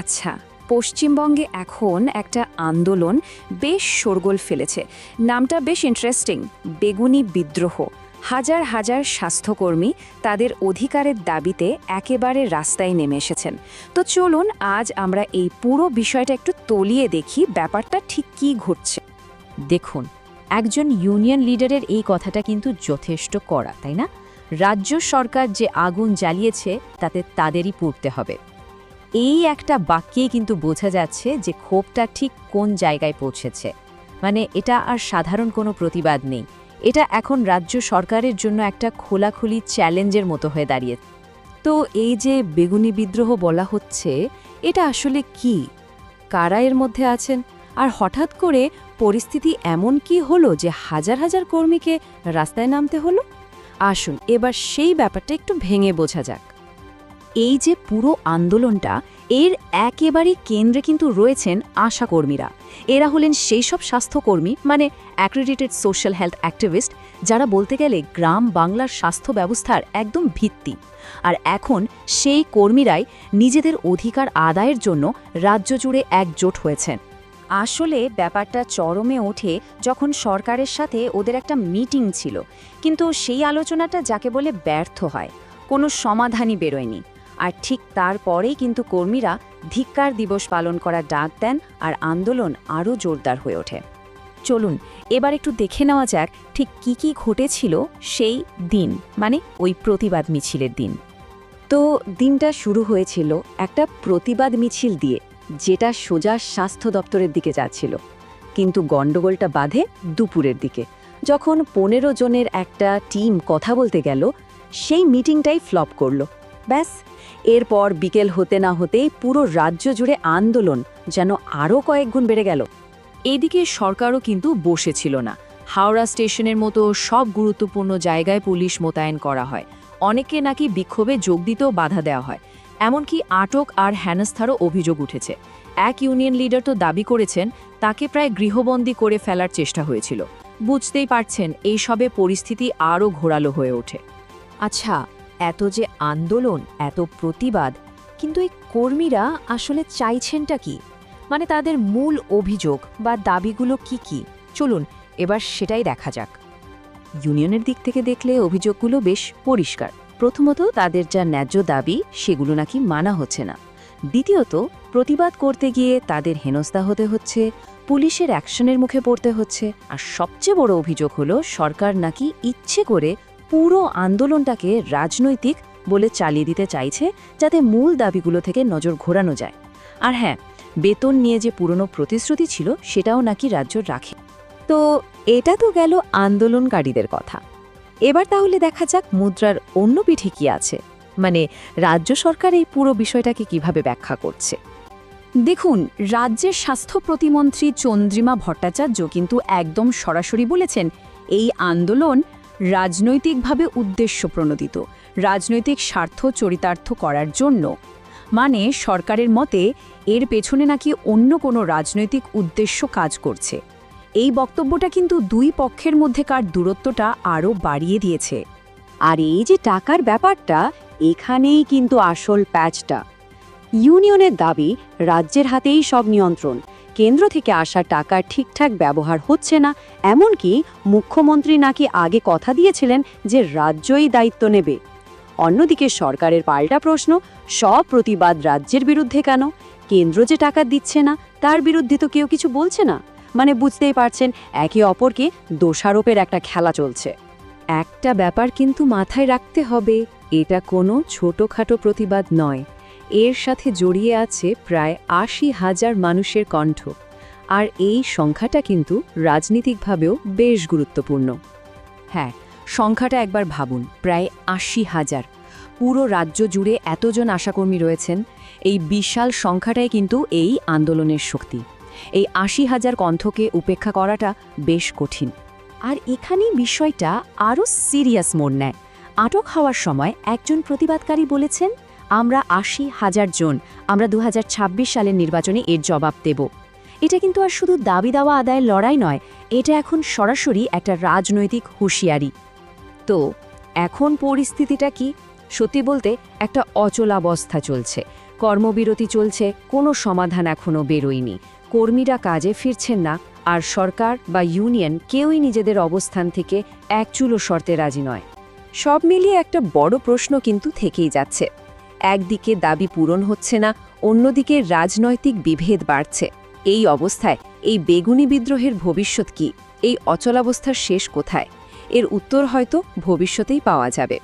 আচ্ছা পশ্চিমবঙ্গে এখন একটা আন্দোলন বেশ শোরগোল ফেলেছে। নামটা বেশ ইন্টারেস্টিং বেগুনি বিদ্রোহ। হাজার হাজার স্বাস্থ্যকর্মী তাদের অধিকারের দাবিতে একেবারে রাস্তায় নেমে এসেছেন। তো চলুন আজ আমরা এই পুরো বিষয়টা একটু তলিয়ে দেখি ব্যাপারটা ঠিক কী ঘটছে। দেখুন, একজন ইউনিয়ন লিডারের এই কথাটা কিন্তু যথেষ্ট করা তাই না? রাজ্য সরকার যে আগুন জ্বালিয়েছে, তাতে তাদেরই পড়তে হবে। এই একটা বাক্যেই কিন্তু বোঝা যাচ্ছে যে ক্ষোভটা ঠিক কোন জায়গায় পৌঁছেছে। মানে এটা আর সাধারণ কোনো প্রতিবাদ নেই। এটা এখন রাজ্য সরকারের জন্য একটা খোলাখুলি চ্যালেঞ্জের মতো হয়ে দাঁড়িয়ে। তো এই যে বেগুনি বিদ্রোহ বলা হচ্ছে, এটা আসলে কি? কারা এর মধ্যে আছেন? আর হঠাৎ করে পরিস্থিতি এমন কি হলো যে হাজার হাজার কর্মীকে রাস্তায় নামতে হলো? আসুন, এবার সেই ব্যাপারটা একটু ভেঙে বোঝা যাক। এই যে পুরো আন্দোলনটা, এর একেবারেই কেন্দ্রে কিন্তু রয়েছেন আশাকর্মীরা। এরা হলেন সেই সব স্বাস্থ্যকর্মী মানে অ্যাক্রেডিটেড সোশ্যাল হেলথ অ্যাক্টিভিস্ট যারা বলতে গেলে গ্রাম বাংলার স্বাস্থ্য ব্যবস্থার একদম ভিত্তি। আর এখন সেই কর্মীরাই নিজেদের অধিকার আদায়ের জন্য রাজ্য জুড়ে একজোট হয়েছেন। আসলে ব্যাপারটা চরমে ওঠে যখন সরকারের সাথে ওদের একটা মিটিং ছিল, কিন্তু সেই আলোচনাটা যাকে বলে ব্যর্থ হয়, কোনো সমাধানই বেরোয়নি। আর ঠিক তারপরেই কিন্তু কর্মীরা ধিক্কার দিবস পালন করার ডাক দেন আর আন্দোলন আরও জোরদার হয়ে ওঠে। চলুন, এবার একটু দেখে নেওয়া যাক ঠিক কি কি ঘটেছিল সেই দিন মানে ওই প্রতিবাদ মিছিলের দিন। তো দিনটা শুরু হয়েছিল একটা প্রতিবাদ মিছিল দিয়ে, যেটা সোজা স্বাস্থ্য দপ্তরের দিকে যাচ্ছিল। কিন্তু গণ্ডগোলটা বাধে দুপুরের দিকে। যখন পনেরো জনের একটা টিম কথা বলতে গেল, সেই মিটিংটাই ফ্লপ করল। ব্যাস, এরপর বিকেল হতে না হতেই পুরো রাজ্য জুড়ে আন্দোলন যেন আরও কয়েক গুণ বেড়ে গেল। এদিকে সরকারও কিন্তু বসেছিল না। হাওড়া স্টেশনের মতো সব গুরুত্বপূর্ণ জায়গায় পুলিশ মোতায়েন করা হয়। অনেকে নাকি বিক্ষোভে যোগ দিতেও বাধা দেওয়া হয়। এমনকি আটক আর হেনস্থারও অভিযোগ উঠেছে। এক ইউনিয়ন লিডার তো দাবি করেছেন, তাকে প্রায় গৃহবন্দী করে ফেলার চেষ্টা হয়েছিল। বুঝতেই পারছেন, এইসবে পরিস্থিতি আরও ঘোরালো হয়ে ওঠে। আচ্ছা এত যে আন্দোলন, এত প্রতিবাদ, কিন্তু এই কর্মীরা আসলে চাইছেনটা কি? মানে তাদের মূল অভিযোগ বা দাবিগুলো কি কি? চলুন, এবার সেটাই দেখা যাক। ইউনিয়নের দিক থেকে দেখলে অভিযোগগুলো বেশ পরিষ্কার। প্রথমত, তাদের যা ন্যায্য দাবি, সেগুলো নাকি মানা হচ্ছে না। দ্বিতীয়ত, প্রতিবাদ করতে গিয়ে তাদের হেনস্থা হতে হচ্ছে, পুলিশের অ্যাকশনের মুখে পড়তে হচ্ছে, আর সবচেয়ে বড় অভিযোগ হলো, সরকার নাকি ইচ্ছে করে পুরো আন্দোলনটাকে রাজনৈতিক বলে চালিয়ে দিতে চাইছে যাতে মূল দাবিগুলো থেকে নজর ঘোরানো যায়। আর হ্যাঁ বেতন নিয়ে যে পুরনো প্রতিশ্রুতি ছিল সেটাও নাকি রাজ্য রাখে। তো এটা তো গেল আন্দোলনকারীদের কথা। এবার তাহলে দেখা যাক মুদ্রার অন্য পিঠে কি আছে। মানে রাজ্য সরকার এই পুরো বিষয়টাকে কীভাবে ব্যাখ্যা করছে। দেখুন, রাজ্যের স্বাস্থ্য প্রতিমন্ত্রী চন্দ্রিমা ভট্টাচার্য কিন্তু একদম সরাসরি বলেছেন, এই আন্দোলন রাজনৈতিকভাবে উদ্দেশ্য প্রণোদিত, রাজনৈতিক স্বার্থ চরিতার্থ করার জন্য। মানে সরকারের মতে, এর পেছনে নাকি অন্য কোনো রাজনৈতিক উদ্দেশ্য কাজ করছে। এই বক্তব্যটা কিন্তু দুই পক্ষের মধ্যেকার দূরত্বটা আরও বাড়িয়ে দিয়েছে। আর এই যে টাকার ব্যাপারটা, এখানেই কিন্তু আসল প্যাচটা। ইউনিয়নের দাবি, রাজ্যের হাতেই সব নিয়ন্ত্রণ। কেন্দ্র থেকে আসা টাকার ঠিকঠাক ব্যবহার হচ্ছে না, এমনকি মুখ্যমন্ত্রী নাকি আগে কথা দিয়েছিলেন যে রাজ্যই দায়িত্ব নেবে। অন্যদিকে সরকারের পাল্টা প্রশ্ন, সব প্রতিবাদ রাজ্যের বিরুদ্ধে কেন? কেন্দ্র যে টাকা দিচ্ছে না, তার বিরুদ্ধে তো কেউ কিছু বলছে না। মানে বুঝতেই পারছেন, একে অপরকে দোষারোপের একটা খেলা চলছে। একটা ব্যাপার কিন্তু মাথায় রাখতে হবে, এটা কোনো ছোটোখাটো প্রতিবাদ নয়। এর সাথে জড়িয়ে আছে প্রায় আশি হাজার মানুষের কণ্ঠ। আর এই সংখ্যাটা কিন্তু রাজনীতিকভাবেও বেশ গুরুত্বপূর্ণ। হ্যাঁ সংখ্যাটা একবার ভাবুন, প্রায় আশি হাজার। পুরো রাজ্য জুড়ে এতজন আশাকর্মী রয়েছেন, এই বিশাল সংখ্যাটাই কিন্তু এই আন্দোলনের শক্তি। এই আশি হাজার কণ্ঠকে উপেক্ষা করাটা বেশ কঠিন। আর এখানেই বিষয়টা আরও সিরিয়াস মোড় নেয়। আটক হওয়ার সময় একজন প্রতিবাদকারী বলেছেন আমরা আশি হাজার জন, আমরা দু হাজার ছাব্বিশ সালের নির্বাচনে এর জবাব দেব। এটা কিন্তু আর শুধু দাবি দাওয়া আদায়ের লড়াই নয়, এটা এখন সরাসরি একটা রাজনৈতিক হুঁশিয়ারি। তো, এখন পরিস্থিতিটা কি? সত্যি বলতে একটা অচলাবস্থা চলছে, কর্মবিরতি চলছে, কোনো সমাধান এখনও বেরোয়নি, কর্মীরা কাজে ফিরছেন না, আর সরকার বা ইউনিয়ন কেউই নিজেদের অবস্থান থেকে এক চুলো শর্তে রাজি নয়। সব মিলিয়ে একটা বড় প্রশ্ন কিন্তু থেকেই যাচ্ছে। একদিকে দাবি পূরণ হচ্ছে না, অন্যদিকে রাজনৈতিক বিভেদ বাড়ছে। এই অবস্থায় এই বেগুনি বিদ্রোহের ভবিষ্যৎ কি? এই অচলাবস্থার শেষ কোথায়? এর উত্তর হয়তো ভবিষ্যতেই পাওয়া যাবে।